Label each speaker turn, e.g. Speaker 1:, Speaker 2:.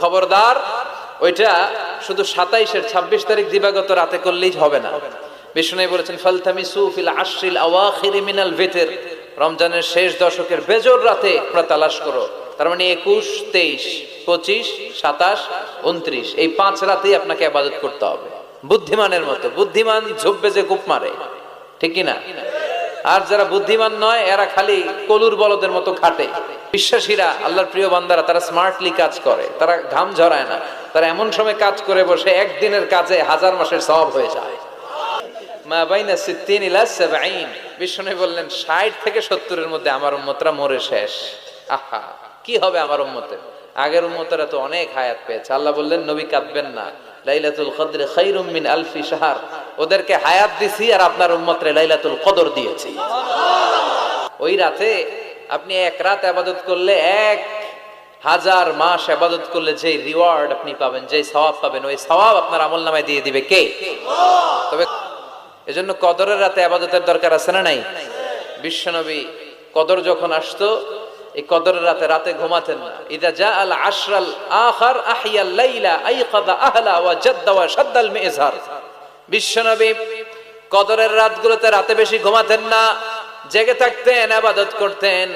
Speaker 1: খবরদার, ওইটা শুধু সাতাইশের ছাব্বিশ তারিখ দিবাগত রাতে করলেই হবে না। বিষ্ণু বলেছেন ফালতামি সুফিল আশ্রিল মিনাল ভেতের। রমজানের শেষ দশকের বেজর রাতে তোমরা তালাশ করো। তার মানে একুশ, তেইশ, পঁচিশ, সাতাশ, উনত্রিশ, এই পাঁচ রাতেই আপনাকে আবাদত করতে হবে। বুদ্ধিমানের মতো, বুদ্ধিমান ঝুপবে যে কূপ মারে। ঠিক কি না আর যারা বুদ্ধিমান নয়, এরা খালি কলুর বলদের মতো খাটে। বিশ্বাসীরা, আল্লাহর প্রিয় বান্দারা, তারা স্মার্টলি কাজ করে, তারা ঘাম ঝরায় না, তারা এমন সময় কাজ করে বসে, একদিনের কাজে হাজার মাসের সব হয়ে যায়। মা বাইনা সিদ্দিন ইলা সাবঈন। বিষ্ণু বললেন 60 থেকে 70 এর মধ্যে আমার উম্মতরা মরে শেষ। আহা, কি হবে আমার উম্মতের আগের উম্মতরা তো অনেক হায়াত পেয়েছে। আল্লাহ বললেন, নবী কাঁদবেন না। লাইলাতুল কদর খাইরুম মিন আলফি শাহর। ওদেরকে হায়াত দিছি আর আপনার উম্মতরে লাইলাতুল কদর দিয়েছি। ওই রাতে আপনি এক রাত আবাদত করলে এক হাজার মাস আবাদত করলে যে রিওয়ার্ড আপনি পাবেন যে সওয়াব পাবেন, ওই সওয়াব আপনার আমল নামায় দিয়ে দিবে কে? তবে এজন্য কদরের রাতে আবাদতের দরকার আছে না নাই? বিশ্বনবী কদর যখন আসতো, এই কদরের রাতে রাতে ঘুমাতেন না। ইদা জা আল আশরাল আখার আহিয়াল লাইলা আইকাদা আহলা ওয়া জাদ্দা মিজহার বিশ্বনবী কদরের রাতগুলোতে রাতে বেশি ঘুমাতেন না। জেগে থাকতেন আবাদত করতেন।